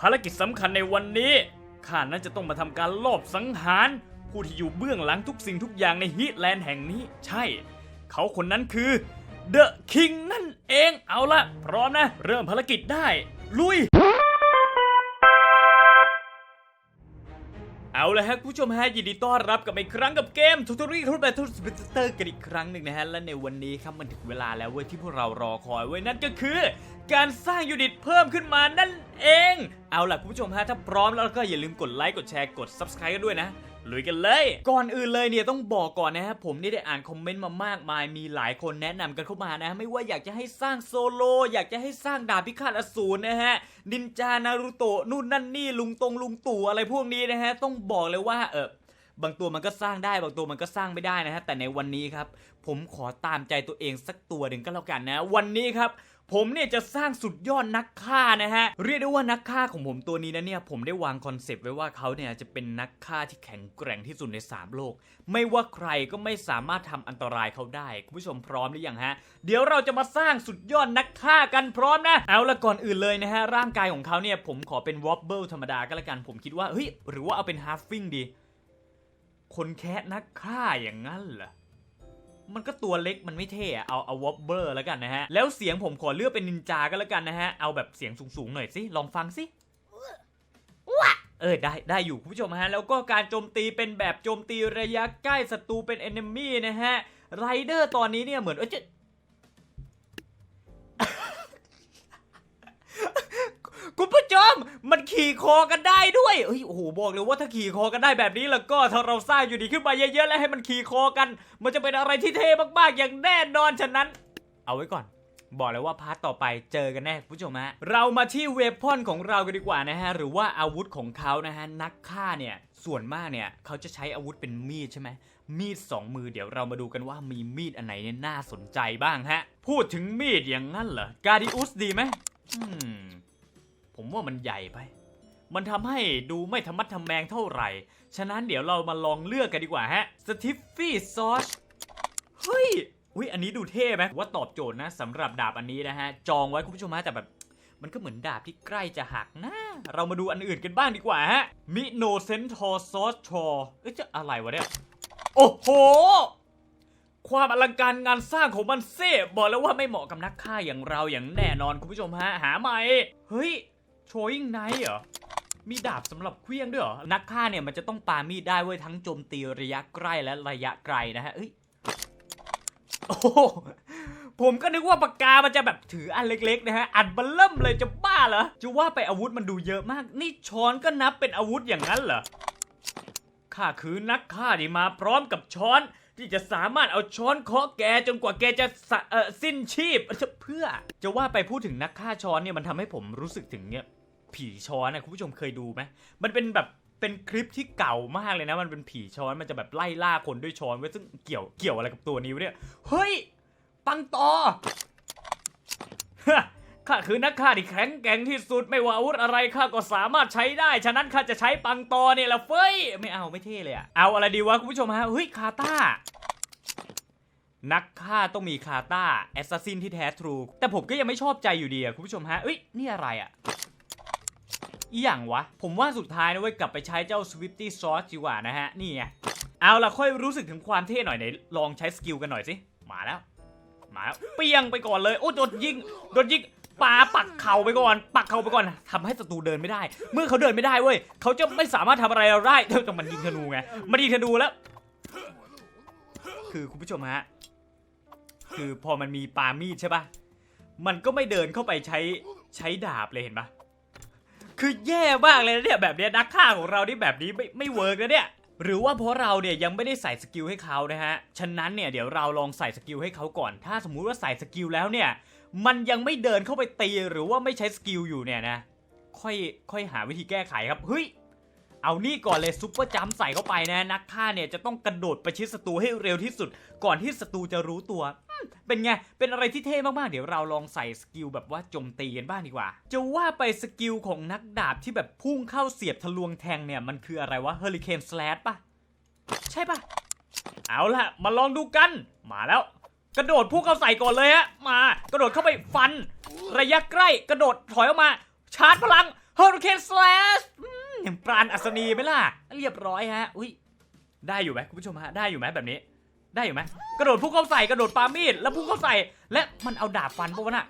ภารกิจสำคัญในวันนี้ข้านั้นจะต้องมาทำการลอบสังหาร ผู้ที่อยู่เบื้องหลังทุกสิ่งทุกอย่างในฮีทแลนด์แห่งนี้ ใช่ เขาคนนั้นคือเดอะคิงนั่นเองเอาละพร้อมนะ เริ่มภารกิจได้ ลุย เอาละฮะผู้ชมฮะยินดีต้อนรับกลับมาอีกครั้งกับเกมทูตอรี่ทูตแบททูสเปเตอร์กันอีกครั้งหนึ่งนะฮะ และในวันนี้ครับมันถึงเวลาแล้วเว้ยที่พวกเรารอคอยเว้ยนั่นก็คือ การสร้างยูนิตเพิ่มขึ้นมานั่นเอง เอาล่ะคุณผู้ชมฮะถ้าพร้อมแล้วก็อย่าลืมกดไลค์กดแชร์กด Subscribe กันด้วยนะ ลุยกันเลย ก่อนอื่นเลยเนี่ยต้องบอกก่อนนะฮะผมนี่ได้อ่านคอมเมนต์มามากมาย มีหลายคนแนะนำกันเข้ามานะ ไม่ว่าอยากจะให้สร้างโซโล อยากจะให้สร้างดาบพิฆาตอสูรนะฮะนินจานารุโตะนู่นนั่นนี่ลุงตรงลุงตู่อะไรพวกนี้นะฮะต้องบอกเลยว่าเออบางตัวมันก็สร้างได้ บางตัวมันก็สร้างไม่ได้นะฮะแต่ในวันนี้ครับ ผมขอตามใจตัวเองสักตัวหนึ่งก็แล้วกันนะ วันนี้ครับ ผมเนี่ยจะสร้างสุดยอดนักฆ่านะฮะ เรียกได้ว่านักฆ่าของผมตัวนี้นะเนี่ยผมได้วางคอนเซปต์ไว้ว่าเขาเนี่ยจะเป็นนักฆ่าที่แข็งแกร่งที่สุดใน 3 โลก ไม่ว่าใครก็ไม่สามารถทำอันตรายเขาได้ คุณผู้ชมพร้อมหรือยังฮะ เดี๋ยวเราจะมาสร้างสุดยอดนักฆ่ากันพร้อมนะ เอาละก่อนอื่นเลยนะฮะ ร่างกายของเขาเนี่ยผมขอเป็นวอบเบิลธรรมดาก็แล้วกันผมคิดว่าเฮ้ยหรือว่าเอาเป็นฮาร์ฟฟิงดี คนแคะนักฆ่าอย่างนั้นเหรอ มันก็ตัวเล็กมันไม่เท่อะเอาเอาวอบเบอร์แล้วกันนะฮะ แล้วเสียงผมขอเลือกเป็นนินจาก็แล้วกันนะฮะ เอาแบบเสียงสูงๆหน่อยสิ ลองฟังสิเออได้ได้อยู่คุณผู้ชมฮะ แล้วก็การโจมตีเป็นแบบโจมตีระยะใกล้ศัตรูเป็นเอนมี่นะฮะไรเดอร์ตอนนี้เนี่ยเหมือนเออจะ คุณผู้ชมมันขี่คอกันได้ด้วยเอ้ยโอ้โหบอกเลยว่าถ้าขี่คอกันได้แบบนี้แล้วก็ถ้าเราสร้างอยู่ดีขึ้นมาเยอะๆแล้วให้มันขี่คอกัน มันจะเป็นอะไรที่เท่มากๆอย่างแน่นอนฉะนั้น เอาไว้ก่อนบอกเลยว่าพาร์ทต่อไปเจอกันแน่คุณผู้ชมฮะเรามาที่เวพอนของเรากันดีกว่านะฮะหรือว่าอาวุธของเขานะฮะนักฆ่าเนี่ยส่วนมากเนี่ยเขาจะใช้อาวุธเป็นมีดใช่ไหมมีดสองมือเดี๋ยวเรามาดูกันว่ามีมีดอันไหนเนี่ยน่าสนใจบ้างฮะ พูดถึงมีดอย่างนั้นเหรอ กาดิอุสดีไหมอืม ผมว่ามันใหญ่ไป มันทำให้ดูไม่ธรรมัดทำแมงเท่าไหร่ ฉะนั้นเดี๋ยวเรามาลองเลือกกันดีกว่าฮะสติฟฟี่ซอสเฮ้ยอุ้ยอันนี้ดูเท่ไหมว่าตอบโจทย์นะสำหรับดาบอันนี้นะฮะ จองไว้คุณผู้ชมฮะแต่แบบมันก็เหมือนดาบที่ใกล้จะหักนะ เรามาดูอันอื่นกันบ้างดีกว่าฮะ มิโนเซนทอร์ซอสชอเอ้ยจะอะไรวะเนี่ย โอ้โห ความอลังการงานสร้างของมันเซ่บอกแล้วว่าไม่เหมาะกับนักฆ่าอย่างเราอย่างแน่นอนคุณผู้ชมฮะ หาใหม่ เฮ้ย โชยิงไนเหรอ มีดาบสำหรับเคลี้ยงด้วยเหรอ นักฆ่าเนี่ยมันจะต้องปามีดได้เว้ยทั้งโจมตีระยะใกล้และระยะไกลนะฮะเอ้ยโอ้โหผมก็นึกว่าปากกา มันจะแบบถืออันเล็กๆนะฮะ อันบัลเริ่มเลยจะบ้าเหรอ จะว่าไปอาวุธมันดูเยอะมาก นี่ช้อนก็นับเป็นอาวุธอย่างนั้นเหรอ ข้าคือนักฆ่าที่มาพร้อมกับช้อน ที่จะสามารถเอาช้อนเคาะแกจนกว่าแกจะส,สิ้นชีพเพื่อ จะว่าไปพูดถึงนักฆ่าช้อนเนี่ยมันทำให้ผมรู้สึกถึงเนี่ย ผีช้อนนะคุณผู้ชมเคยดูไหมมันเป็นแบบเป็นคลิปที่เก่ามากเลยนะ มันเป็นผีช้อนมันจะแบบไล่ล่าคนด้วยช้อนไว้ซึ่งเกี่ยวเกี่ยวอะไรกับตัวนี้วะเนี่ยเฮ้ยปังตอข้าคือนักฆ่าที่แข็งแกร่งที่สุดไม่ว่าอาวุธอะไรข้าก็สามารถใช้ได้ ฉะนั้นข้าจะใช้ปังตอเนี่ยแหละเฟ้ยไม่เอาไม่เท่เลยอะเอาอะไรดีวะคุณผู้ชมฮะเฮ้ยคาตานักฆ่าต้องมีคาตาแอสซัสซินที่แท้ทรู แต่ผมก็ยังไม่ชอบใจอยู่ดีอะคุณผู้ชมฮะเอ้ยนี่อะไรอะ อีหยังวะ ผมว่าสุดท้ายนะเว้ยกลับไปใช้เจ้า Swifty Sauce ดีกว่านะฮะ นี่ไง เอาละค่อยรู้สึกถึงความเท่หน่อยไหนลองใช้สกิลกันหน่อยสิ มาแล้ว มาแล้วเปียงไปก่อนเลย โอ้โดนยิง โดนยิงปาปักเข่าไปก่อน ปักเข่าไปก่อนทำให้ศัตรูเดินไม่ได้ เมื่อเขาเดินไม่ได้เว้ยเขาจะไม่สามารถทำอะไรเราได้แต่มันยิงธนูไง มันยิงธนูแล้ว คือคุณผู้ชมฮะ คือพอมันมีปามีดใช่ปะมันก็ไม่เดินเข้าไปใช้ใช้ดาบเลยเห็นปะ คือแย่มากเลยนะเนี่ยแบบเนี้ยนักฆ่าของเราที่แบบนี้ไม่ไม่เวิร์กนะเนี่ย หรือว่าเพราะเราเนี่ยยังไม่ได้ใส่สกิลให้เขานะฮะ ฉะนั้นเนี่ยเดี๋ยวเราลองใส่สกิลให้เขาก่อน ถ้าสมมุติว่าใส่สกิลแล้วเนี่ย มันยังไม่เดินเข้าไปตีหรือว่าไม่ใช้สกิลอยู่เนี่ยนะ ค่อยค่อยหาวิธีแก้ไขครับ เฮ้ย เอานี่ก่อนเลยซุปเปอร์จัมใส่เข้าไปนะนักฆ่าเนี่ยจะต้องกระโดดประชิดศัตรูให้เร็วที่สุด ก่อนที่ศัตรูจะรู้ตัว เป็นไง เป็นอะไรที่เท่มากๆ เดี๋ยวเราลองใส่สกิลแบบว่าโจมตีกันบ้างดีกว่า จะว่าไปสกิลของนักดาบที่แบบพุ่งเข้าเสียบทะลวงแทงเนี่ย มันคืออะไรวะเฮอริเคนสแลดปะใช่ปะเอาล่ะ มาลองดูกัน มาแล้ว กระโดดพุ่งเข้าใส่ก่อนเลยฮะมา กระโดดเข้าไปฟัน ระยะใกล้กระโดดถอยออกมา ชาร์จพลังเฮอริเคนสแลช อย่างปราณอัศนีไหมล่ะ เรียบร้อยฮะ อุ้ยได้อยู่ไหมคุณผู้ชมฮะ ได้อยู่ไหมแบบนี้ ได้อยู่ไหมกระโดดพุ่งเข้าใส่กระโดดปามีดแล้วพุ่งเข้าใส่ และมันเอาดาบฟันปะวะน่ะ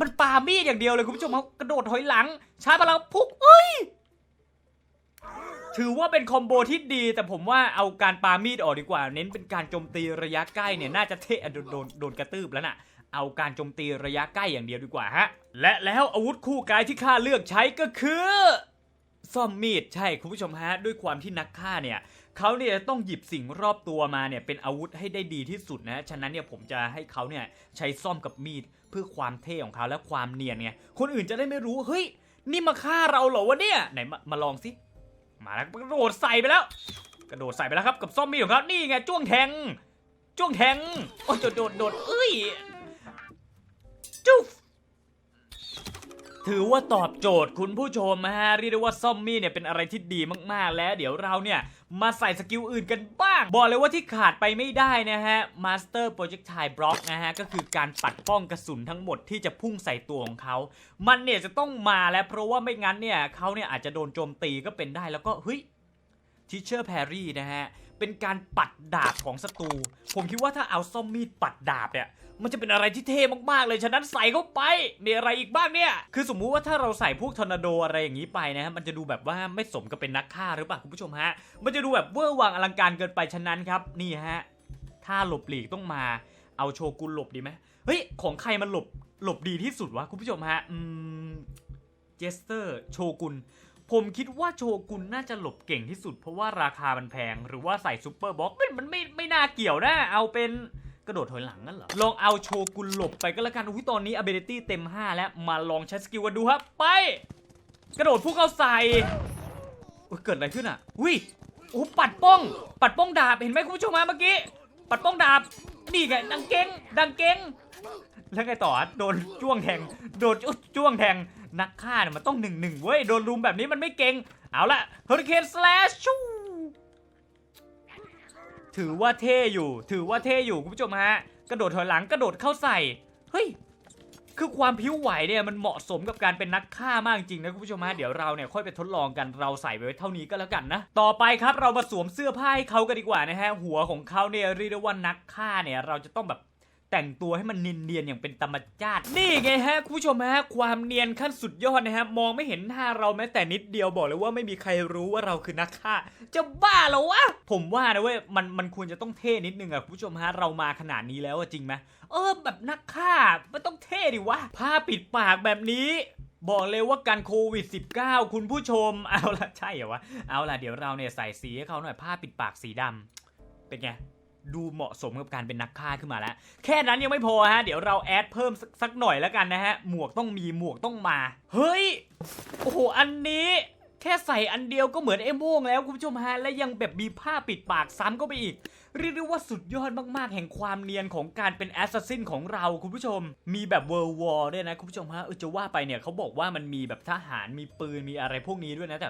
มันปามีดอย่างเดียวเลยคุณผู้ชมเขากระโดดถอยหลังชาร์จพลังพุ่งเอ้ยถือว่าเป็นคอมโบที่ดี แต่ผมว่าเอาการปามีดออกดีกว่า เน้นเป็นการโจมตีระยะใกล้เนี่ยน่าจะเทะโดนโดนโดนกระตืบแล้วน่ะ เอาการโจมตีระยะใกล้อย่างเดียวดีกว่าฮะ และแล้วอาวุธคู่กายที่ข้าเลือกใช้ก็คือซ่อมมีดใช่คุณผู้ชมฮะ ด้วยความที่นักฆ่าเนี่ยเขาเนี่ยต้องหยิบสิ่งรอบตัวมาเนี่ยเป็นอาวุธให้ได้ดีที่สุดนะฉะนั้นเนี่ยผมจะให้เขาเนี่ยใช้ซ่อมกับมีดเพื่อความเท่ของเขาและความเนียนไงคนอื่นจะได้ไม่รู้เฮ้ยนี่มาฆ่าเราเหรอวะเนี่ยไหนมามาลองสิมาแล้วกระโดดใส่ไปแล้ว กระโดดใส่ไปแล้วครับกับซ่อมมีดของเขานี่ไงจ้วงแทงจ้วงแทงโอ้โดดโดดโดดเอ้ย จุ๊บถือว่าตอบโจทย์คุณผู้ชมนะฮะเรียกได้ว่าซอมมี่เนี่ยเป็นอะไรที่ดีมากๆ แล้ว เดี๋ยวเราเนี่ยมาใส่สกิลอื่นกันบ้าง บอกเลยว่าที่ขาดไปไม่ได้นะฮะ Master Projectile Block นะฮะ ก็คือการปัดป้องกระสุนทั้งหมดที่จะพุ่งใส่ตัวของเขา มันเนี่ยจะต้องมาแล้วเพราะว่าไม่งั้นเนี่ยเขาเนี่ยอาจจะโดนโจมตีก็เป็นได้แล้วก็เฮ้ย ทิเชอร์แพรรี่นะฮะ เป็นการปัดดาบของศัตรู ผมคิดว่าถ้าเอาซ่อมมีดปัดดาบเนี่ย มันจะเป็นอะไรที่เท่มากๆเลย ฉะนั้นใส่เข้าไป มีอะไรอีกบ้างเนี่ย คือสมมุติว่าถ้าเราใส่พวกทอร์นาโดอะไรอย่างนี้ไปนะฮะ มันจะดูแบบว่าไม่สมกับเป็นนักฆ่าหรือเปล่าคุณผู้ชมฮะ มันจะดูแบบเวอร์วังอลังการเกินไป ฉะนั้นครับ นี่ฮะ ถ้าหลบหลีกต้องมา เอาโชกุนหลบดีไหมเฮ้ย ของใครมันหลบ หลบดีที่สุดวะคุณผู้ชมฮะ อืม เจสเตอร์ โชกุน ผมคิดว่าโชกุนน่าจะหลบเก่งที่สุด เพราะว่าราคามันแพง หรือว่าใส่ซูเปอร์บ็อกมันมันไม่ไม่น่าเกี่ยวนะ เอาเป็นกระโดดถอยหลังนั่นเหรอ ลองเอาโชกุนหลบไปก็แล้วกันอุ้ยตอนนี้ ability เต็ม 5 แล้ว มาลองใช้สกิลกันดูครับ ไป กระโดดพุ่งเข้าใส่อุ๊ยเกิดอะไรขึ้นอะอุ้ยโอ้ปัดป้อง ปัดป้องดาบ เห็นไหมคุณผู้ชมฮะเมื่อกี้ ปัดป้องดาบ นี่ไงดังเก้งดังเก้งแล้วไงต่อ โดนจ้วงแทง โดนจ้วงแทง นักฆ่าเนี่ยมันต้องหนึ่งหนึ่งเว้ย โดนรุมแบบนี้มันไม่เก่ง เอาละเฮอริเคนสแลชชูถือว่าเท่อยู่ ถือว่าเท่อยู่คุณผู้ชมฮะ กระโดดถอยหลังกระโดดเข้าใส่ เฮ้ย คือความผิวไหวเนี่ยมันเหมาะสมกับการเป็นนักฆ่ามากจริงนะคุณผู้ชมฮะ เดี๋ยวเราเนี่ยค่อยไปทดลองกัน เราใส่ไปไว้เท่านี้ก็แล้วกันนะ ต่อไปครับเรามาสวมเสื้อผ้าให้เขากันดีกว่านะฮะ หัวของเขาเนี่ยเรียกได้ว่านักฆ่าเนี่ยเราจะต้องแบบ แต่งตัวให้มันเนียนๆอย่างเป็นธรรมชาติ นี่ไงฮะคุณผู้ชมฮะความเนียนขั้นสุดยอดนะฮะมองไม่เห็นหน้าเราแม้แต่นิดเดียวบอกเลยว่าไม่มีใครรู้ว่าเราคือนักฆ่าจะบ้าเหรอวะผมว่านะเว้ยมันมันควรจะต้องเท่นิดนึงอะคุณผู้ชมฮะเรามาขนาดนี้แล้วจริงไหมเออแบบนักฆ่ามันต้องเท่ดิวะผ้าปิดปากแบบนี้บอกเลยว่าการโควิด -19 คุณผู้ชม เอาละใช่เหรอวะ เอาละเดี๋ยวเราเนี่ยใส่สีให้เขาหน่อยผ้าปิดปากสีดำเป็นไง ดูเหมาะสมกับการเป็นนักฆ่าขึ้นมาแล้ว แค่นั้นยังไม่พอฮะ เดี๋ยวเราแอดเพิ่มสักหน่อยแล้วกันนะฮะ หมวกต้องมีหมวกต้องมา เฮ้ย โอ้โห อันนี้แค่ใส่อันเดียวก็เหมือนไอ้โม่งแล้วคุณผู้ชมฮะ และยังแบบมีผ้าปิดปากซ้ำก็ไปอีก เรียกได้ว่าสุดยอดมากๆ แห่งความเนียนของการเป็นแอสซัสซินของเราคุณผู้ชม มีแบบเวอร์วอร์ด้วยนะคุณผู้ชมฮะเออจะว่าไปเนี่ยเขาบอกว่ามันมีแบบทหารมีปืนมีอะไรพวกนี้ด้วยนะแต่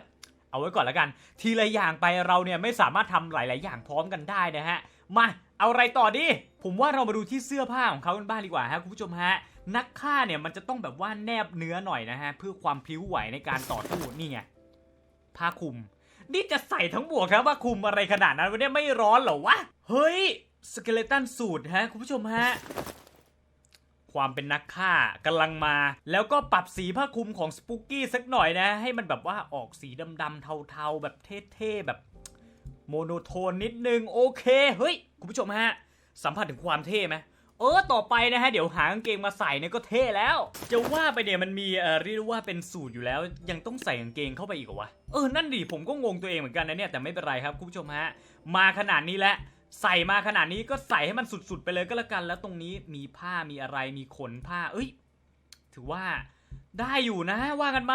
เอาไว้ก่อนแล้วกัน ทีละอย่างไปเราเนี่ยไม่สามารถทำหลาย ๆ อย่างพร้อมกันได้นะฮะ มาเอาอะไรต่อดิผมว่าเรามาดูที่เสื้อผ้าของเขากันบ้างดีกว่าฮะคุณผู้ชมฮะ นักฆ่าเนี่ยมันจะต้องแบบว่าแนบเนื้อหน่อยนะฮะ เพื่อความพลิ้วไหวในการต่อสู้นี่ไงผ้าคลุม นี่จะใส่ทั้งหมวกครับว่าคลุมอะไรขนาดนั้นวะเนี่ยไม่ร้อนเหรอวะ เฮ้ยสเกเลตันสูตรฮะคุณผู้ชมฮะความเป็นนักฆ่ากำลังมา แล้วก็ปรับสีผ้าคลุมของสปุกกี้สักหน่อยนะ ให้มันแบบว่าออกสีดำๆเทาๆ แบบเท่ๆแบบ โมโนโทนนิดนึงโอเคเฮ้ยคุณผู้ชมฮะสัมผัสถึงความเท่ไหมเออต่อไปนะฮะเดี๋ยวหากางเกงมาใส่เนี่ยก็เท่แล้ว จะว่าไปเนี่ยมันมีเอ่อเรียกว่าเป็นสูตรอยู่แล้ว ยังต้องใส่กางเกงเข้าไปอีกเหรอวะเออนั่นดิผมก็งงตัวเองเหมือนกันนะเนี่ยแต่ไม่เป็นไรครับคุณผู้ชมฮะมาขนาดนี้แล้วใส่มาขนาดนี้ก็ใส่ให้มันสุดๆ ไปเลยก็แล้วกัน แล้วตรงนี้มีผ้ามีอะไรมีขนผ้า เอ้ย ถือว่า ได้อยู่นะว่ากันไหม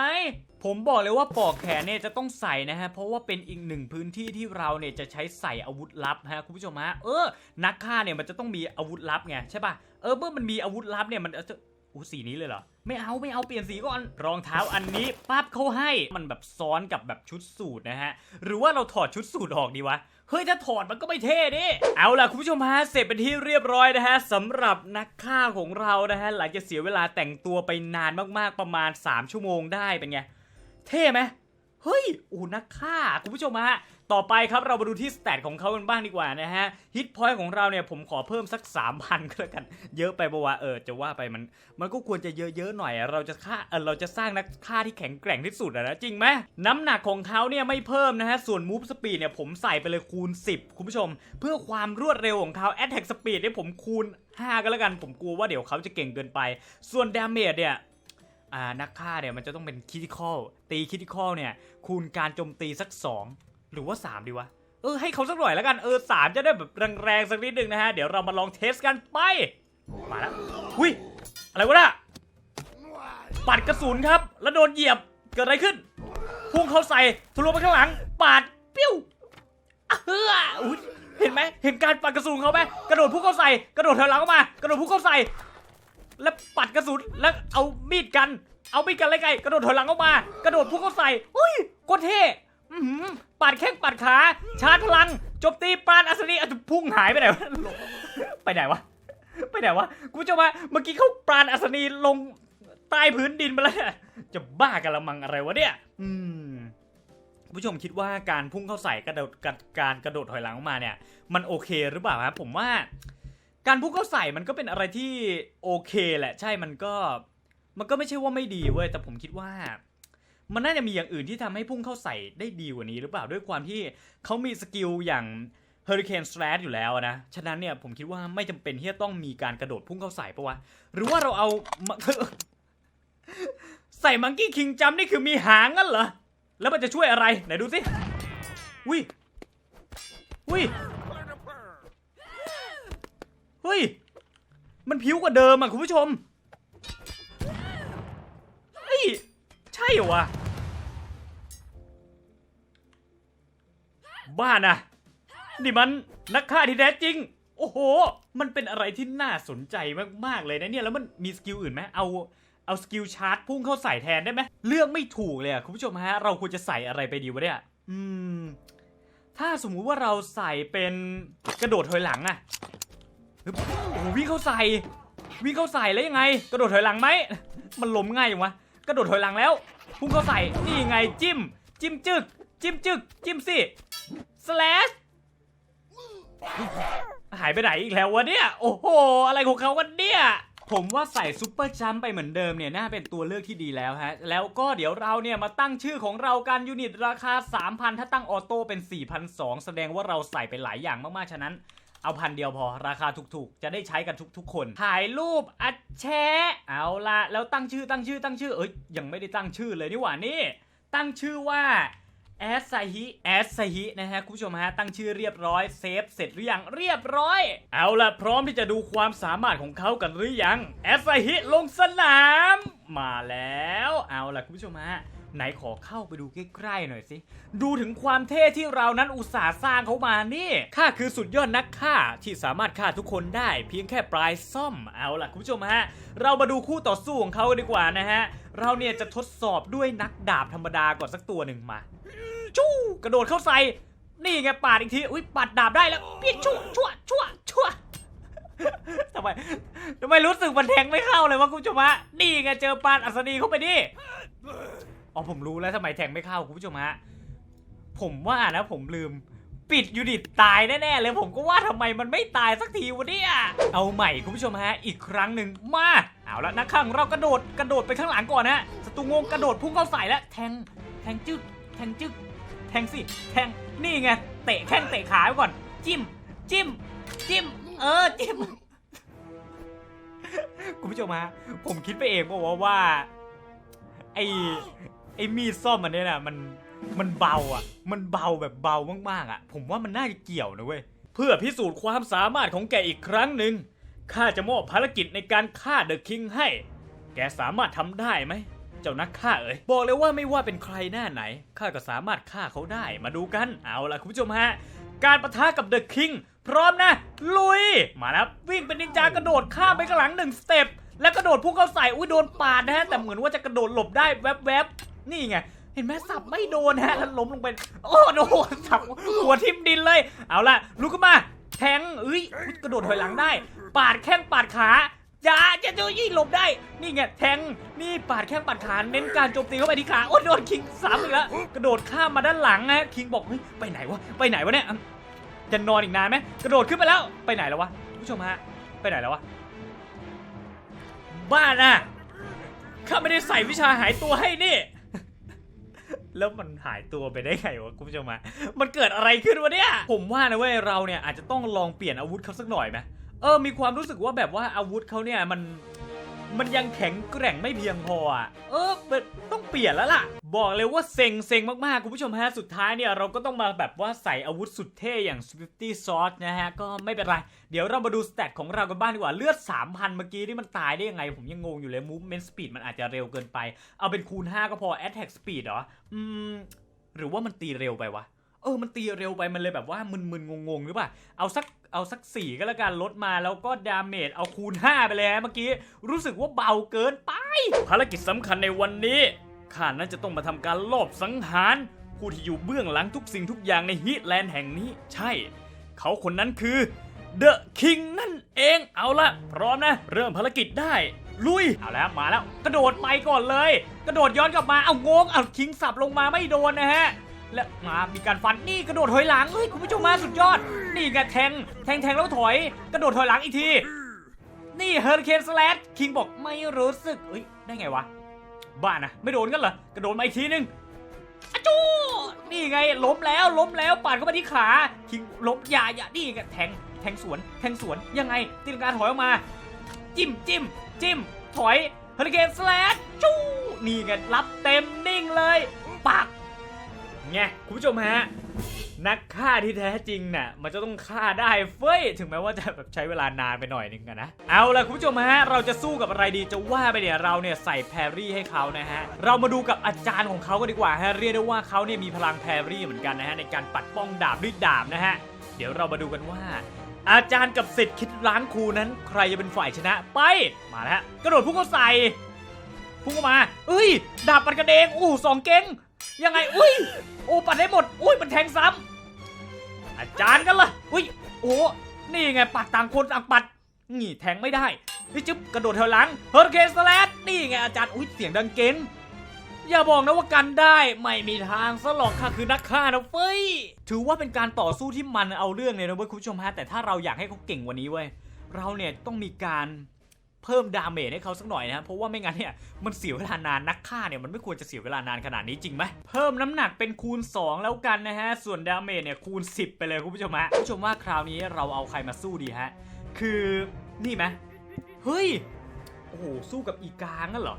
ผมบอกเลยว่าปอกแขนเนี่ยจะต้องใส่นะฮะเพราะว่าเป็นอีกหนึ่งพื้นที่ที่เราเนี่ยจะใช้ใส่อาวุธลับฮะคุณผู้ชมฮะเออนักฆ่าเนี่ยมันจะต้องมีอาวุธลับไงใช่ป่ะเออเมื่อมันมีอาวุธลับเนี่ยมันจะ อู้สีนี้เลยเหรอ ไม่เอาไม่เอาเปลี่ยนสีก่อน รองเท้าอันนี้ปั๊บเขาให้มันแบบซ้อนกับแบบชุดสูทนะฮะ หรือว่าเราถอดชุดสูทออกดีวะ เฮ้ย ถ้าถอดมันก็ไม่เท่ดิ เอาล่ะคุณผู้ชมฮะ เสร็จเป็นที่เรียบร้อยนะฮะสำหรับนักฆ่าของเรานะฮะ หลังจากเสียเวลาแต่งตัวไปนานมากๆประมาณ 3 ชั่วโมงได้เป็นไง เท่ไหมเฮ้ย โอ้นักฆ่าคุณผู้ชมฮะ ต่อไปครับเรามาดูที่สแตทของเขากันบ้างดีกว่านะฮะฮิตพอยต์ของเราเนี่ยผมขอเพิ่มสัก 3,000 ก็แล้วกัน เยอะไปปะวะเออจะว่าไปมัน มันก็ควรจะเยอะๆหน่อยอะเราจะฆ่าเออเราจะสร้างนักฆ่าที่แข็งแกร่งที่สุดนะจริงไหมน้ำหนักของเขาเนี่ยไม่เพิ่มนะฮะส่วน move speed เนี่ยผมใส่ไปเลยคูณ 10 คุณผู้ชม เพื่อความรวดเร็วของเขา attack speed เนี่ยผมคูณ 5 ก็แล้วกันผมกลัวว่าเดี๋ยวเขาจะเก่งเกินไป ส่วน damage เนี่ยอ่านักฆ่าเนี่ยมันจะต้องเป็นคิ t ิคอลตีคิ t ิคอลเนี่ยคูณการโจมตีสัก 2 หรือว่า 3 ดีวะ เออให้เขาสักหน่อยแล้วกัน เออ3จะได้แบบแรงๆสักนิดนึงนะฮะ เดี๋ยวเรามาลองเทสกันไป มาแล้วอุ้ย อะไรวะน่ะปัดกระสุนครับ แล้วโดนเหยียบ เกิดอะไรขึ้น พุ่งเข้าใส่ทะลุไปข้างหลัง ปาดปิ้วเฮ้ออุ๊ยเห็นไหมเห็นการปัดกระสุนเขาไหมกระโดดพุ่งเข้าใส่ กระโดดถอยหลังออกมา กระโดดพุ่งเข้าใส่ แล้วปัดกระสุน แล้วเอามีดกัน เอามีดกันไล่ไก่กระโดดถอยหลังออกมา กระโดดพุ่งเข้าใส่อุ้ยโคตรเท่ อื้อหือปัดแข้งปัดขา ชาร์จพลังโจมตีปราณอัศนีอาจจะพุ่งหายไปไหนวะ ไปไหนวะ ไปไหนวะกูจะมาเมื่อกี้เขาปราณอัศนีลงใต้พื้นดินไปแล้วเนี่ยจะบ้ากะละมังอะไรวะเนี่ย อืม ผู้ชมคิดว่าการพุ่งเข้าใส่กระโดดการการกระโดดถอยหลังออกมาเนี่ย มันโอเคหรือเปล่าครับผมว่า การพุ่งเข้าใส่มันก็เป็นอะไรที่โอเคแหละ ใช่มันก็ มันก็ไม่ใช่ว่าไม่ดีเว้ยแต่ผมคิดว่า มันน่าจะมีอย่างอื่นที่ทำให้พุ่งเข้าใส่ได้ดีกว่านี้หรือเปล่าด้วยความที่เขามีสกิลอย่าง Hurricane Slash อยู่แล้วนะ ฉะนั้นเนี่ยผมคิดว่าไม่จำเป็นที่จะต้องมีการกระโดดพุ่งเข้าใส่ปะวะ หรือว่าเราเอาใส่มังกี้คิงจัมนี่คือมีหางงั้นเหรอ แล้วมันจะช่วยอะไร ไหนดูสิวิวิเฮ้ย มันผิวกว่าเดิมอะคุณผู้ชม ใช่เหรอวะบ้านะนี่มันนักฆ่าที่แท้จริง โอ้โห มันเป็นอะไรที่น่าสนใจมากๆเลยนะเนี่ย แล้วมันมีสกิลอื่นไหมเอา เอาสกิลชาร์จพุ่งเข้าใส่แทนได้ไหมเลือกไม่ถูกเลยอะคุณผู้ชมฮะ เราควรจะใส่อะไรไปดีวะเนี่ย อืม ถ้าสมมุติว่าเราใส่เป็นกระโดดถอยหลังอะโอ้วิ่งเข้าใส่ วิ่งเข้าใส่แล้วยังไง กระโดดถอยหลังไหม มันล้มง่ายอย่างวะ กระโดดถอยหลังแล้วพุ่งเข้าใส่นี่ไงจิ้ม จิ้มจึก จิ้มจึก จิ้มสิสแลชหายไปไหนอีกแล้ววะเนี่ย โอ้โห อะไรของเขากันเนี่ยผมว่าใส่ซุปเปอร์จัมไปเหมือนเดิมเนี่ยน่าเป็นตัวเลือกที่ดีแล้วฮะ แล้วก็เดี๋ยวเราเนี่ยมาตั้งชื่อของเรากันยูนิตราคา 3,000 ถ้าตั้งออโต้เป็น 4,200 แสดงว่าเราใส่ไปหลายอย่างมากๆ ฉะนั้น เอาพันเดียวพอราคาถูกๆ จะได้ใช้กันทุกๆ คนถ่ายรูปอัดแชะเอาละแล้วตั้งชื่อตั้งชื่อตั้งชื่อเอ้ยยังไม่ได้ตั้งชื่อเลยนี่หว่านี่ ตั้งชื่อว่าแอสไซฮิแอสไซฮินะฮะคุณผู้ชมฮะตั้งชื่อเรียบร้อยเซฟเสร็จหรือยังเรียบร้อย เอาละพร้อมที่จะดูความสามารถของเขากันหรือยังแอสไซฮิลงสนาม มาแล้ว เอาละคุณผู้ชมฮะ ไหนขอเข้าไปดูใกล้ๆหน่อยสิ ดูถึงความเท่ที่เรานั้นอุตส่าห์สร้างเขามานี่ข้าคือสุดยอดนักฆ่าที่สามารถฆ่าทุกคนได้ เพียงแค่ปลายซ่อมเอาล่ะคุณผู้ชมฮะ เรามาดูคู่ต่อสู้ของเขากันดีกว่านะฮะ เราเนี่ยจะทดสอบด้วยนักดาบธรรมดาก่อนสักตัวหนึ่งมาจู้กระโดดเข้าใส่นี่ไงปาดอีกทีอุ้ยปาดดาบได้แล้วเปียชั่วชั่วชั่วชั่วทำไมทำไมรู้สึกมันแทงไม่เข้าเลยวะคุณผู้ชมฮะนี่ไงเจอปาดอัศนีเข้าไปดิ อ๋อผมรู้แล้วทำไมแทงไม่เข้าคุณผู้ชมฮะผมว่านะผมลืม ปิดยูนิตตายแน่ๆเลยผมก็ว่าทำไมมันไม่ตายสักทีวะเนี่ยเอาใหม่คุณผู้ชมฮะ อีกครั้งหนึ่งมาเอาละนักขังเรากระโดดกระโดดไปข้างหลังก่อนนะศัตรูงงกระโดดพุ่งเข้าใส่แล้วแทงแทงจึ๊กแทงจึ๊กแทงสิแทงนี่ไงเตะแข้งเตะขาไว้ก่อน จิ้ม จิ้ม จิ้ม เออจิ้มคุณผู้ชมฮะผมคิดไปเองว่าว่าไอ ไอมีดซ่อมมันเนี่ยนะมันมันเบาอะ มันเบาแบบเบามากๆอะ ผมว่ามันน่าจะเกี่ยวนะเว้ย เพื่อพิสูจน์ความสามารถของแกอีกครั้งหนึ่งข้าจะมอบภารกิจในการฆ่าเดอะคิงให้ แกสามารถทำได้ไหม เจ้านักฆ่าเอ๋ยบอกเลยว่าไม่ว่าเป็นใครหน้าไหนข้าก็สามารถฆ่าเขาได้มาดูกันเอาล่ะคุณผู้ชมฮะ การประทะกับเดอะคิงพร้อมนะ ลุย มาแล้ววิ่งเป็นนินจากระโดดข้ามไปข้างหลังหนึ่งสเต็ปแล้วกระโดดพุ่งเข้าใส่อุ้ยโดนปาดนะฮะ แต่เหมือนว่าจะกระโดดหลบได้แวบๆ นี่ไงเห็นไหมสับไม่โดนฮะแล้วล้มลงไปโอ้โดนสับหัวทิ่มดินเลย เอาล่ะลุกขึ้นมา แทงเอ้ยอุ๊ยกระโดดถอยหลังได้ ปาดแข้งปาดขาอย่าจะจะยี่หลบได้ นี่ไงแทง นี่ปาดแข้งปาดขา เน้นการโจมตีเข้าไปที่ขา โอ้โดนคิงซ้ำอีกแล้ว กระโดดข้ามมาด้านหลังนะคิงบอกเฮ้ยไปไหนวะ ไปไหนวะเนี่ย จะนอนอีกนานไหมกระโดดขึ้นไปแล้ว ไปไหนแล้ววะ ผู้ชมฮะ ไปไหนแล้ววะ บ้าน่ะ ข้าไม่ได้ใส่วิชาหายตัวให้นี่ แล้วมันหายตัวไปได้ไงวะคุณผู้ชมอะมันเกิดอะไรขึ้นวะเนี่ย ผมว่านะเว้ยเราเนี่ยอาจจะต้องลองเปลี่ยนอาวุธเขาสักหน่อยไหมเออมีความรู้สึกว่าแบบว่าอาวุธเขาเนี่ยมัน มันยังแข็งแกร่งไม่เพียงพออะเออต้องเปลี่ยนแล้วล่ะ บอกเลยว่าเซ็งเซ็งมากๆ คุณผู้ชมฮะ สุดท้ายเนี่ยเราก็ต้องมาแบบว่าใส่อาวุธสุดเท่อย่าง Swifty Sword นะฮะ ก็ไม่เป็นไร เดี๋ยวเรามาดูสเตตของเรากันบ้างดีกว่า เลือด 3,000 เมื่อกี้นี่มันตายได้ยังไง ผมยังงงอยู่เลย Movement Speed มันอาจจะเร็วเกินไป เอาเป็นคูณ 5 ก็พอ Attack Speed เหรอ อืม หรือว่ามันตีเร็วไปวะ เออมันตีเร็วไปมันเลยแบบว่ามึนๆงงๆหรือเปล่าเอาสักเอาสักสี่ก็แล้วกันลดมาแล้วก็ดาเมจเอาคูณ 5 ไปเลยฮะเมื่อกี้ รู้สึกว่าเบาเกินไป ภารกิจสำคัญในวันนี้ข้านั้นจะต้องมาทำการลอบสังหาร ผู้ที่อยู่เบื้องหลังทุกสิ่งทุกอย่างในฮีทแลนด์แห่งนี้ ใช่ เขาคนนั้นคือเดอะคิงนั่นเองเอาละพร้อมนะ เริ่มภารกิจได้ ลุย เอาแล้วมาแล้ว กระโดดไปก่อนเลย กระโดดย้อนกลับมาเอางงเอาคิงสับลงมาไม่โดนนะฮะ และมามีการฟันนี่กระโดดถอยหลังเฮ้ยคุณผู้ชมมาสุดยอด นี่ไงแทงแทงแทงแล้วถอย กระโดดถอยหลังอีกที นี่เฮอร์เคนสแลดคิงบอกไม่รู้สึกเอ้ยได้ไงวะบ้านะไม่โดนกันเหรอกระโดดมาอีกทีนึงอจูนี่ไงล้มแล้วล้มแล้วปาดเข้ามาที่ขาคิงล้มยาอย่านี่ไงแทงแทงสวน แทงสวนยังไงตีลังกาถอยออกมา จิ้มจิ้มจิ้มถอยเฮอริเคนสแลดจู้นี่ไงรับเต็มนิ่งเลยปัก ไงคุณผู้ชมฮะนักฆ่าที่แท้จริงน่ะมันจะต้องฆ่าได้เฟ้ยถึงแม้ว่าจะแบบใช้เวลานานไปหน่อยนึงนะเอาล่ะคุณผู้ชมฮะเราจะสู้กับอะไรดีจะว่าไปเนี่ยเราเนี่ยใส่แพรรี่ให้เขานะฮะเรามาดูกับอาจารย์ของเขาก็ดีกว่าฮะเรียกได้ว่าเขาเนี่ยมีพลังแพรรี่เหมือนกันนะฮะในการปัดป้องดาบด้วยดาบนะฮะเดี๋ยวเรามาดูกันว่า อาจารย์กับสิทธิ์คิดล้างครูนั้น ใครจะเป็นฝ่ายชนะไปมาแล้วกระโดดพุ่งเข้าใส่พุ่งเข้ามาเอ้ยดาบปัดกระเดงอู้สองเก่ง ยังไง อุ้ย โอ้ปัดได้หมด อุ้ยมันแทงซ้ำอาจารย์กันละอุ้ย โอ้นี่ไงปัดต่างคนต่างปัดนี่แทงไม่ได้นี่จึ๊บกระโดดเทอหลังเฮอร์เคนสแลดนี่ไงอาจารย์อุ้ยเสียงดังเก่งอย่าบอกนะว่ากันได้ไม่มีทางซะหรอกค่ะคือนักฆ่านะเฟ้ยถือว่าเป็นการต่อสู้ที่มันเอาเรื่องเลยนะเว้ยคุณผู้ชมฮะแต่ถ้าเราอยากให้เขาเก่งกว่านี้เว้ยเราเนี่ยต้องมีการ เพิ่มดาเมจให้เขาสักหน่อยนะครับเพราะว่าไม่งั้นเนี่ยมันเสียเวลานานนักฆ่าเนี่ยมันไม่ควรจะเสียเวลานานขนาดนี้จริงไหมเพิ่มน้ำหนักเป็นคูณ 2 แล้วกันนะฮะส่วนดาเมจเนี่ยคูณ 10 ไปเลยคุณผู้ชมฮะคุณผู้ชมว่าคราวนี้เราเอาใครมาสู้ดีฮะคือนี่ไหมเฮ้ยโอ้โหสู้กับอีกางั้นเหรอ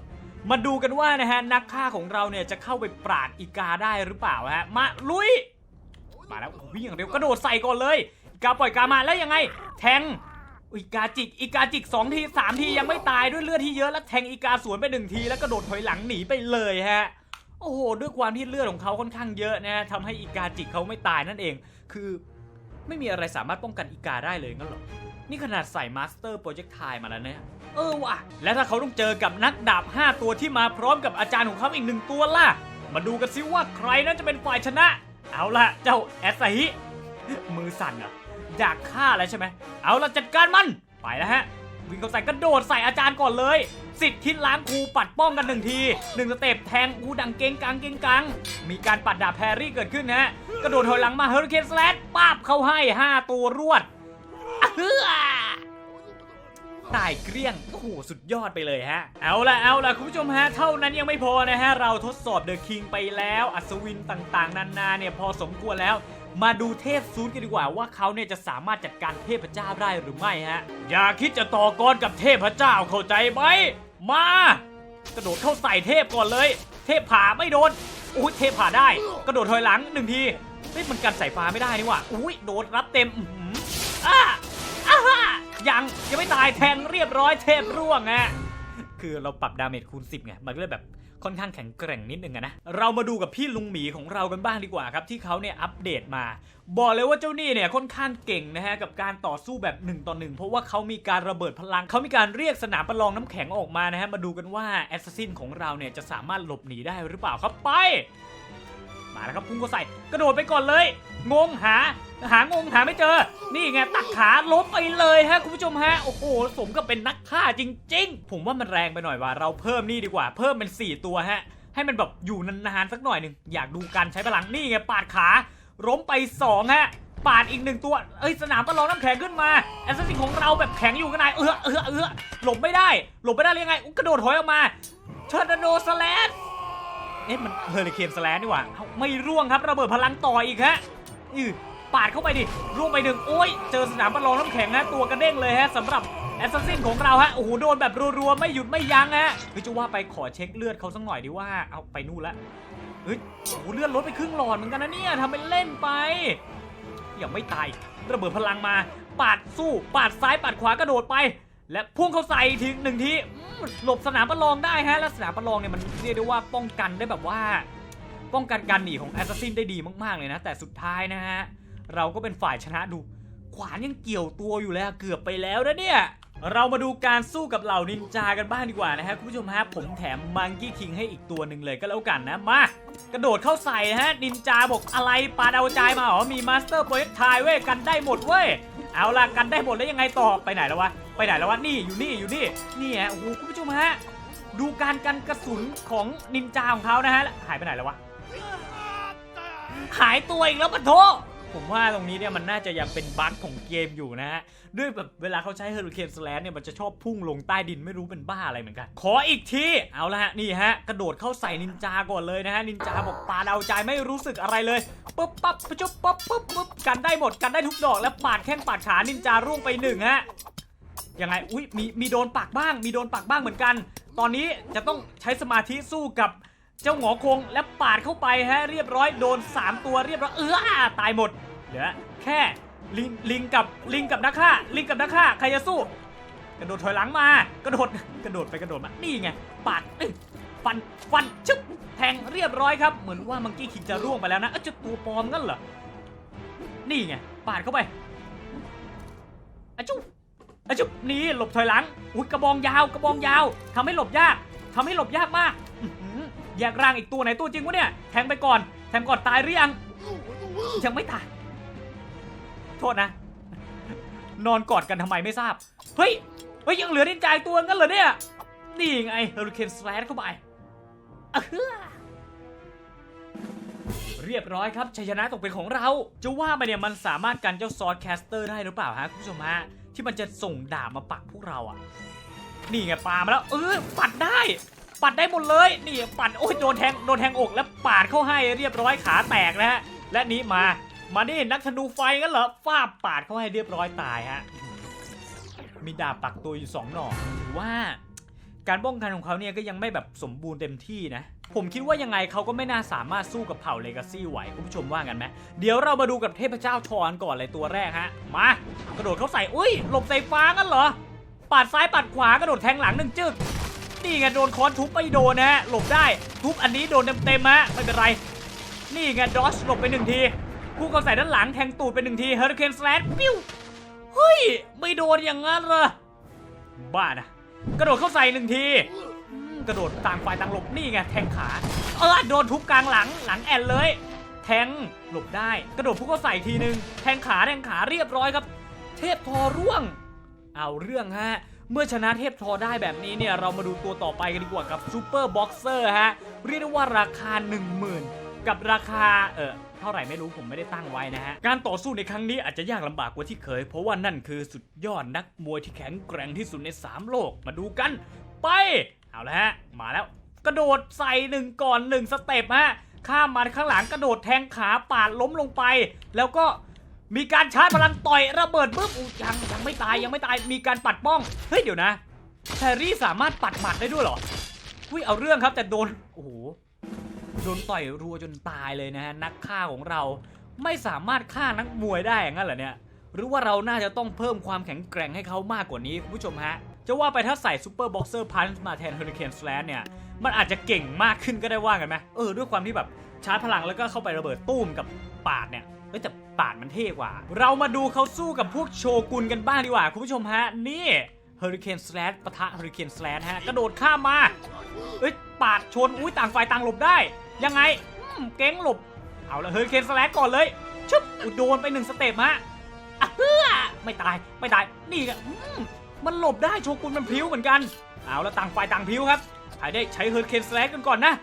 มาดูกันว่านะฮะนักฆ่าของเราเนี่ยจะเข้าไปปราดอีกาได้หรือเปล่าฮะมาลุยมาแล้ววิ่งอย่างเร็วกระโดดใส่ก่อนเลยกาปล่อยกามาแล้วยังไง แทง อีกาจิกอีกาจิกสองทีสามทียังไม่ตายด้วยเลือดที่เยอะแล้วแทงอีกาสวนไปหนึ่งทีแล้วกระโดดถอยหลังหนีไปเลยฮะโอ้โหด้วยความที่เลือดของเขาค่อนข้างเยอะนะทำให้อีกาจิกเขาไม่ตายนั่นเอง คือไม่มีอะไรสามารถป้องกันอีกาได้เลยงั้นหรอนี่ขนาดใส่มาสเตอร์โปรเจกต์ไทมาแล้วเนี่ยเออว่ะและถ้าเขาต้องเจอกับนักดาบ 5 ตัวที่มาพร้อมกับอาจารย์ของเขาอีกหนึ่งตัวล่ะ มาดูกันซิว่าใครนั้นจะเป็นฝ่ายชนะ เอาล่ะ เจ้าแอสไซฮิมือสั่นอะ อยากฆ่าแล้วใช่ไหมเอาล่ะจัดการมันไปแล้วฮะ วิ่งเข้าใส่กระโดดใส่อาจารย์ก่อนเลย สิทธิ์ทิศล้างครูปัดป้องกันหนึ่งทีหนึ่งสเต็ปแทงอูดังเก่งกังเก่งกัง มีการปัดดาบแพรรี่เกิดขึ้นนะฮะกระโดดถอยหลังมาเฮอริเคนสแลดป้าบเข้าให้ 5 ตัวรวดตายเกลี้ยง โอ้โห สุดยอดไปเลยฮะ เอาละเอาละคุณผู้ชมฮะ เท่านั้นยังไม่พอนะฮะ เราทดสอบเดอะคิงไปแล้ว อัศวินต่างๆ นานาเนี่ย พอสมควรแล้ว มาดูเทพซูนกันดีกว่าว่าเขาเนี่ยจะสามารถจัดการเทพเจ้าได้หรือไม่ฮะ อย่าคิดจะต่อกรกับเทพเจ้าเข้าใจไหม มากระโดดเข้าใส่เทพก่อนเลย เทพผ่าไม่โดนอุ้ยเทพผ่าได้ กระโดดถอยหลังหนึ่งทีเฮ้ยมันกันสายฟ้าไม่ได้นี่หว่าอุ้ยโดนรับเต็มอื้อหืออ้าอ้าฮ่ายังยังไม่ตายแทงเรียบร้อยเทพร่วงฮะคือเราปรับดาเมจคูณ 10ไงมันก็เลยแบบ ค่อนข้างแข็งแกร่งนิดนึงอะนะ เรามาดูกับพี่ลุงหมีของเรากันบ้างดีกว่าครับ ที่เขาเนี่ยอัปเดตมา บอกเลยว่าเจ้านี่เนี่ยค่อนข้างเก่งนะฮะกับการต่อสู้แบบ1นต่อหนึ่งเพราะว่าเขามีการระเบิดพลัง เขามีการเรียกสนามประลองน้ำแข็งออกมานะฮะมาดูกันว่าแอสซัสซินของเราเนี่ยจะสามารถหลบหนีได้หรือเปล่าครับไป มาแล้วครับพุ่งก็ใส่กระโดดไปก่อนเลย งงหา หางงหาไม่เจอ นี่ไงตัดขาล้มไปเลยฮะคุณผู้ชมฮะ โอ้โห สมกับเป็นนักฆ่าจริง ๆ ผมว่ามันแรงไปหน่อยว่าเราเพิ่มนี่ดีกว่า เพิ่มเป็น 4 ตัวฮะ ให้มันแบบอยู่นานๆสักหน่อยหนึ่ง อยากดูการใช้พลัง นี่ไงปาดขาล้มไป2ฮะ ปาดอีกหนึ่งตัว เอ้ย สนามประลองน้ำแข็งขึ้นมา แอสซัสซินของเราแบบแข็งอยู่กันไหนเออเออเออหลบไม่ได้ หลบไม่ได้เลยงไง กระโดดถอยออกมาเทอร์นาโดสแลนเอ๊ะมันเฮอริเคนสแลนนี่หว่าเอ้าไม่ร่วงครับระเบิดพลังต่ออีกฮะอือ ปาดเข้าไปดิร่วงไปหนึ่งโอ้ย เจอสนามประลองน้ำแข็งฮะตัวกระเด้งเลยฮะสำหรับแอสซัสซินของเราฮะ โอ้โห โดนแบบรัวๆ ไม่หยุดไม่ยั้งฮะคือจะว่าไปขอเช็คเลือดเขาสักหน่อยดีว่า เอาไปนู่นละ เฮ้ย โอ้โห เลือดลดไปครึ่งหลอดเหมือนกันนะเนี่ยทำเป็นเล่นไป ยังไม่ตาย ระเบิดพลังมา ปาดสู้ ปาดซ้าย ปาดขวากระโดดไป และพุ่งเข้าใส่ทีหนึ่งทีหลบสนามประลองได้ฮะ และสนามประลองเนี่ยมันเรียกได้ว่าป้องกันได้แบบว่า ป้องกันการหนีของแอสซัสซินได้ดีมากๆเลยนะ แต่สุดท้ายนะฮะ เราก็เป็นฝ่ายชนะดู ขวานยังเกี่ยวตัวอยู่เลยอะเกือบไปแล้วนะเนี่ย เรามาดูการสู้กับเหล่านินจากันบ้างดีกว่านะฮะคุณผู้ชมฮะผมแถมมังกี้คิงให้อีกตัวหนึ่งเลยก็แล้วกันนะมากระโดดเข้าใส่ฮะนินจาบอกอะไรปาดเอาใจมาเหรอมีมาสเตอร์โปรเจกต์ไทยเว้ยกันได้หมดเว้ยเอาล่ะกันได้หมดแล้วยังไงต่อไปไหนแล้ววะไปไหนแล้ววะนี่อยู่นี่อยู่นี่นี่ฮะโอ้โหคุณผู้ชมฮะดูการกันกระสุนของนินจาของเขานะฮะแล้วหายไปไหนแล้ววะหายตัวอีกแล้วปะโท ผมว่าตรงนี้เนี่ยมันน่าจะยังเป็นบั๊กของเกมอยู่นะฮะ ด้วยแบบเวลาเขาใช้เฮอริเคนสแลนเนี่ยมันจะชอบพุ่งลงใต้ดินไม่รู้เป็นบ้าอะไรเหมือนกัน ขออีกที เอาละฮะ นี่ฮะ กระโดดเข้าใส่นินจาก่อนเลยนะฮะ นินจาบอกปาดาวใจไม่รู้สึกอะไรเลยปุ๊บปั๊บปุ๊บปุ๊บปุ๊บปุ๊บกันได้หมดกันได้ทุกดอกแล้วปาดแข้งปาดขานินจาร่วงไปหนึ่งฮะยังไงอุ้ยมีมีโดนปักบ้าง มีโดนปักบ้างเหมือนกัน ตอนนี้จะต้องใช้สมาธิสู้กับ เจ้าหงอคงและปาดเข้าไปฮะเรียบร้อยโดน 3 ตัวเรียบร้อยเออตายหมดเหลือแค่ลิงลิงกับลิงกับนักฆ่าลิงกับนักฆ่าใครจะสู้ กระโดดถอยหลังมากระโดดกระโดดไปกระโดดมานี่ไงปาดฟันฟันชึบแทงเรียบร้อยครับเหมือนว่ามังกี้คิงจะร่วงไปแล้วนะเอ้ยจะตัวปลอมงั้นเหรอนี่ไงปาดเข้าไปอจุ๊บอจุ๊บนี่หลบถอยหลังอุ้ยกระบองยาวกระบองยาวทำให้หลบยากทำให้หลบยากมาก แยกร่างอีกตัวไหนตัวจริงวะเนี่ย แทงไปก่อน แทงก่อนตายหรือยัง ยังไม่ตาย โทษนะ นอนกอดกันทำไมไม่ทราบ เฮ้ย เฮ้ยยังเหลือนินจาอีกตัวงั้นเหรอเนี่ย นี่ไงเฮอริเคนสแลชเข้าไปเฮือเรียบร้อยครับชัยชนะตกเป็นของเรา จะว่าไปเนี่ยมันสามารถกันเจ้าซอสแคสเตอร์ได้หรือเปล่าฮะคุณผู้ชมฮะที่มันจะส่งดาบมาปักพวกเราอะ นี่ไงปามาแล้ว เออปัดได้ ปัดได้หมดเลยนี่ปัดโอ้ยโดนแทงโดนแทงอกแล้วปาดเข้าให้เรียบร้อยขาแตกนะฮะและนี้มามานี่นักธนูไฟงั้นเหรอฟาดปาดเข้าให้เรียบร้อยตายฮะมีดาบปักตัวอยู่สองหน่อหรือว่าการป้องกันของเขาเนี่ยก็ยังไม่แบบสมบูรณ์เต็มที่นะ ผมคิดว่ายังไงเขาก็ไม่น่าสามารถสู้กับเผ่าเลกาซี่ไหวคุณผู้ชมว่ากันไหมเดี๋ยวเรามาดูกับเทพเจ้าทอนก่อนเลยตัวแรกฮะ มากระโดดเขาใส่อุ้ยหลบใส่ฟ้างั้นเหรอปาดซ้ายปาดขวากระโดดแทงหลังหนึ่งจึก นี่ไงโดนค้อนทุบไม่โดนนะฮะหลบได้ทุบอันนี้โดนเต็มๆฮะไม่เป็นไร นี่ไงดอชหลบไปหนึ่งทีคู่เขาใส่ด้านหลังแทงตูดไปหนึ่งทีเฮอริเคนสแลชปิ้วเฮ้ยไม่โดนอย่างนั้นเหรอบ้านะกระโดดเข้าใส่หนึ่งทีกระโดดต่างฝ่ายต่างหลบนี่ไงแทงขาเออโดนทุบกลางหลังหลังแอนเลย แทงหลบได้ กระโดดพุ่งเข้าใส่ทีนึงแทงขาแทงขาเรียบร้อยครับ เทพทอร่วง เอาเรื่องฮะ เมื่อชนะเทพทอได้แบบนี้เนี่ยเรามาดูตัวต่อไปกันดีกว่ากับซูเปอร์บ็อกเซอร์ฮะเรียกได้ว่าราคา 10,000 กับราคาเออเท่าไหร่ไม่รู้ผมไม่ได้ตั้งไว้นะฮะ การต่อสู้ในครั้งนี้อาจจะยากลำบากกว่าที่เคย เพราะว่านั่นคือสุดยอดนักมวยที่แข็งแกร่งที่สุดใน 3 โลกมาดูกัน ไป เอาละฮะ มาแล้ว กระโดดใส่หนึ่งก่อนหนึ่งสเต็ปฮะข้ามมาข้างหลังกระโดดแทงขาปาดล้มลงไป แล้วก็ มีการชาร์จพลังต่อยระเบิดปุ๊บยังยังไม่ตายยังไม่ตายมีการปัดป้อง เฮ้ยเดี๋ยวนะแฮร์รี่สามารถปัดหมัดได้ด้วยเหรออุ้ยเอาเรื่องครับแต่โดนโอ้โหโดนต่อยรัวจนตายเลยนะฮะนักฆ่าของเราไม่สามารถฆ่านักมวยได้อย่างนั้นเหรอเนี่ยหรือว่าเราน่าจะต้องเพิ่มความแข็งแกร่งให้เขามากกว่านี้คุณผู้ชมฮะ จะว่าไปถ้าใส่ซูเปอร์บ็อกเซอร์พันช์มาแทนเฮอริเคนสแลนเนี่ย มันอาจจะเก่งมากขึ้นก็ได้ว่ากันไหมเออ ด้วยความที่แบบชาร์จพลังแล้วก็เข้าไประเบิดตู้มกับปาดเนี่ยเอ้ยแต่ ปาดมันเท่กว่า เรามาดูเขาสู้กับพวกโชกุนกันบ้างดีกว่า คุณผู้ชมฮะ นี่เฮอริเคนสแลชปะทะเฮอริเคนสแลชฮะ กระโดดข้ามมา เอ้ย ปาดชน อุ้ยต่างฝ่ายต่างหลบได้ ยังไงเก้งหลบ เอาละเฮอริเคนสแลชก่อนเลย ชึบอุโดนไปหนึ่งสเต็ปฮะอะเพื่อไม่ตาย ไม่ตาย นี่อืมมันหลบได้โชกุนมันพิ้วเหมือนกัน เอาละต่างฝ่ายต่างพิ้วครับใครได้ใช้เฮอริเคนสแลชกันก่อนนะ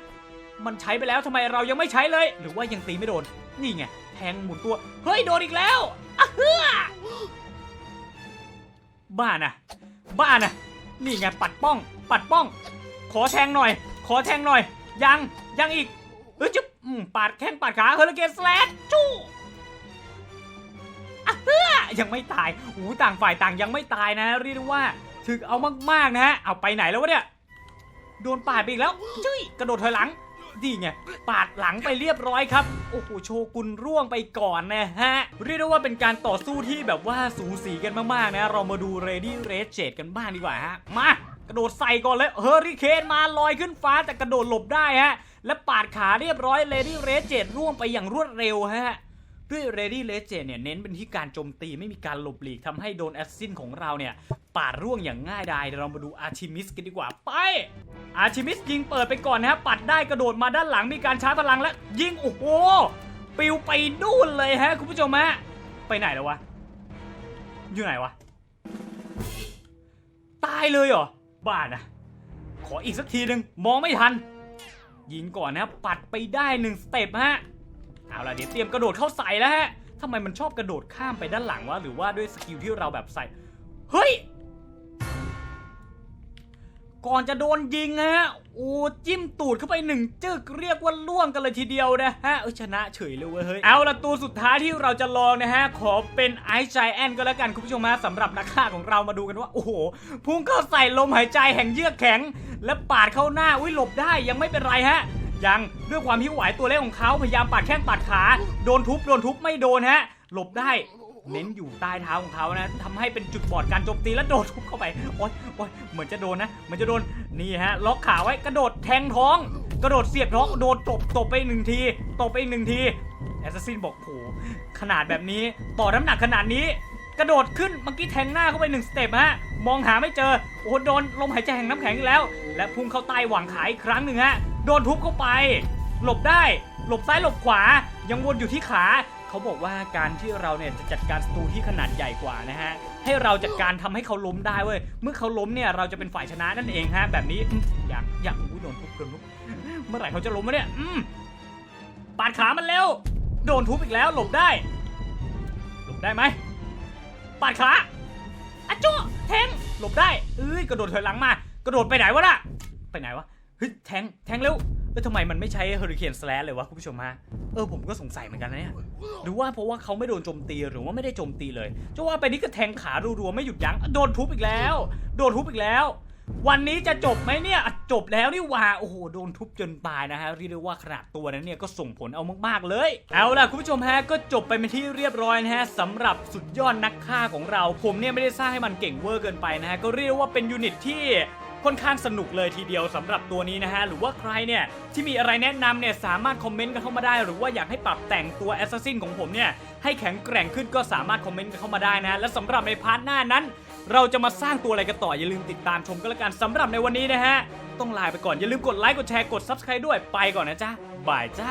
มันใช้ไปแล้วทำไมเรายังไม่ใช้เลย หรือว่ายังตีไม่โดน นี่ไง แทงหมุนตัว เฮ้ย โดนอีกแล้วอะเฮือบ้านะบ้านะนี่ไงปัดป้อง ปัดป้อง ขอแทงหน่อย ขอแทงหน่อย ยังยังอีกเฮ้ยจุ๊บปาดแข้งปาดขาเฮอริเกนสแลชจู้อะเฮือยังไม่ตายหูต่างฝ่ายต่างยังไม่ตายนะ เรียกได้ว่าถึกเอามากๆนะฮะเอาไปไหนแล้ววะเนี่ยโดนปาดไปอีกแล้วจุ้ยกระโดดถอยหลัง ดีไงปาดหลังไปเรียบร้อยครับ โอ้โหโชกุนร่วงไปก่อนนะฮะ เรียกได้ว่าเป็นการต่อสู้ที่แบบว่าสูสีกันมากๆนะ เรามาดูเรดี้เรสเจดกันบ้างดีกว่าฮะ มากระโดดใส่ก่อนเลยเฮอริเคนมาลอยขึ้นฟ้าแต่กระโดดหลบได้ฮะและปาดขาเรียบร้อยเรดี้เรสเจดร่วงไปอย่างรวดเร็วฮะ ด้วยเรดี้เลเจเนี่ยเน้นเป็นที่การโจมตีไม่มีการหลบหลีกทำให้โดนแอสซินของเราเนี่ยปาดร่วงอย่างง่ายดายเดี๋ยวเรามาดูอาร์ชิมิสกันดีกว่าไป อาร์ชิมิสยิงเปิดไปก่อนนะฮะปัดได้กระโดดมาด้านหลังมีการชาร์จพลังและยิงโอ้โหปิวไปนู่นเลยฮะคุณผู้ชมฮะไปไหนแล้ววะอยู่ไหนวะตายเลยเหรอบ้านะขออีกสักทีหนึ่งมองไม่ทัน ยิงก่อนนะปัดไปได้หนึ่งสเต็ปฮะ เอาล่ะเดี๋ยวเตรียมกระโดดเข้าใส่แล้วฮะทำไมมันชอบกระโดดข้ามไปด้านหลังวะหรือว่าด้วยสกิลที่เราแบบใส่ เฮ้ย ก่อนจะโดนยิงฮะโอ้จิ้มตูดเข้าไปหนึ่งจึกเรียกว่าล่วงกันเลยทีเดียวนะฮะเออชนะเฉยเลยเว้ยเฮ้ยเอาละตัวสุดท้ายที่เราจะลองนะฮะ ขอเป็นไอซ์ไจแอนก็แล้วกันคุณผู้ชมฮะสำหรับนักฆ่าของเรามาดูกันว่า โอ้โห พุ่งเข้าใส่ลมหายใจแห่งเยือกแข็ง และปาดเข้าหน้าอุ้ยหลบได้ยังไม่เป็นไรฮะ ยังด้วยความที่ไหวตัวเล็กของเขาพยายามปาดแข้งปาดขาโดนทุบโดนทุบไม่โดนฮะหลบได้เน้นอยู่ใต้เท้าของเขานะทำให้เป็นจุดบอดการโจมตีแล้วโดนทุบเข้าไปโอ๊ยโอ๊ยเหมือนจะโดนนะเหมือนจะโดนนี่ฮะล็อกขาไว้กระโดดแทงท้อง กระโดดเสียบท้องโดนตบตบไปอีกหนึ่งทีตบไปอีกหนึ่งทีแอสซัสซินบอกโหขนาดแบบนี้ต่อน้ำหนักขนาดนี้ กระโดดขึ้นเมื่อกี้แทงหน้าเข้าไปหนึ่งสเต็ปฮะมองหาไม่เจอโอ้โหโดนลมหายใจแห่งน้ำแข็งอีกแล้ว และพุ่งเข้าใต้หว่างขาอีกครั้งหนึ่งฮะ โดนทุบเข้าไป หลบได้ หลบซ้ายหลบขวา ยังวนอยู่ที่ขา เขาบอกว่าการที่เราเนี่ยจะจัดการศัตรูที่ขนาดใหญ่กว่านะฮะ ให้เราจัดการทำให้เขาล้มได้เว้ย เมื่อเขาล้มเนี่ยเราจะเป็นฝ่ายชนะนั่นเองฮะ แบบนี้อยากอยากอู้โดนทุบโดนทุบ เมื่อไหร่เขาจะล้มวะเนี่ย อืมปาดขามันเร็ว โดนทุบอีกแล้ว หลบได้ หลบได้ไหมปาดขาอะจ้แทงหลบได้ เอ้ยกระโดดถอยหลังมากระโดดไปไหนวะน่ะ ไปไหนวะ เฮ้ยแทงแทงเร็วเอ้ยทำไมมันไม่ใช้เฮอริเคนสแลเลยวะคุณผู้ชมฮะเออผมก็สงสัยเหมือนกันนะเนี่ยหรือว่าเพราะว่าเขาไม่โดนโจมตีหรือว่าไม่ได้โจมตีเลยจะว่าไปนี่ก็แทงขารัวๆไม่หยุดยั้งโดนทุบอีกแล้ว โดนทุบอีกแล้ว วันนี้จะจบไหมเนี่ยจบแล้วนี่ว่าโอ้โหโดนทุบจนตายนะฮะเรียกได้ว่าขนาดตัวนั้นเนี่ยก็ส่งผลเอามากๆเลย เอาล่ะคุณผู้ชมฮะก็จบไปเป็นที่เรียบร้อยนะฮะสำหรับสุดยอดนักฆ่าของเรา ผมเนี่ยไม่ได้สร้างให้มันเก่งเวอร์เกินไปนะฮะก็เรียกว่าเป็นยูนิตที่ ค่อนข้างสนุกเลยทีเดียวสำหรับตัวนี้นะฮะ หรือว่าใครเนี่ยที่มีอะไรแนะนำเนี่ยสามารถคอมเมนต์กันเข้ามาได้ หรือว่าอยากให้ปรับแต่งตัวแอสซัสซินของผมเนี่ยให้แข็งแกร่งขึ้นก็สามารถคอมเมนต์กันเข้ามาได้นะ และสำหรับในพาร์ทหน้านั้น เราจะมาสร้างตัวอะไรกันต่ออย่าลืมติดตามชมกันละกันสำหรับในวันนี้นะฮะต้องลาไปก่อนอย่าลืมกดไลค์กดแชร์กด Subscribe ด้วยไปก่อนนะจ๊ะบายจ้า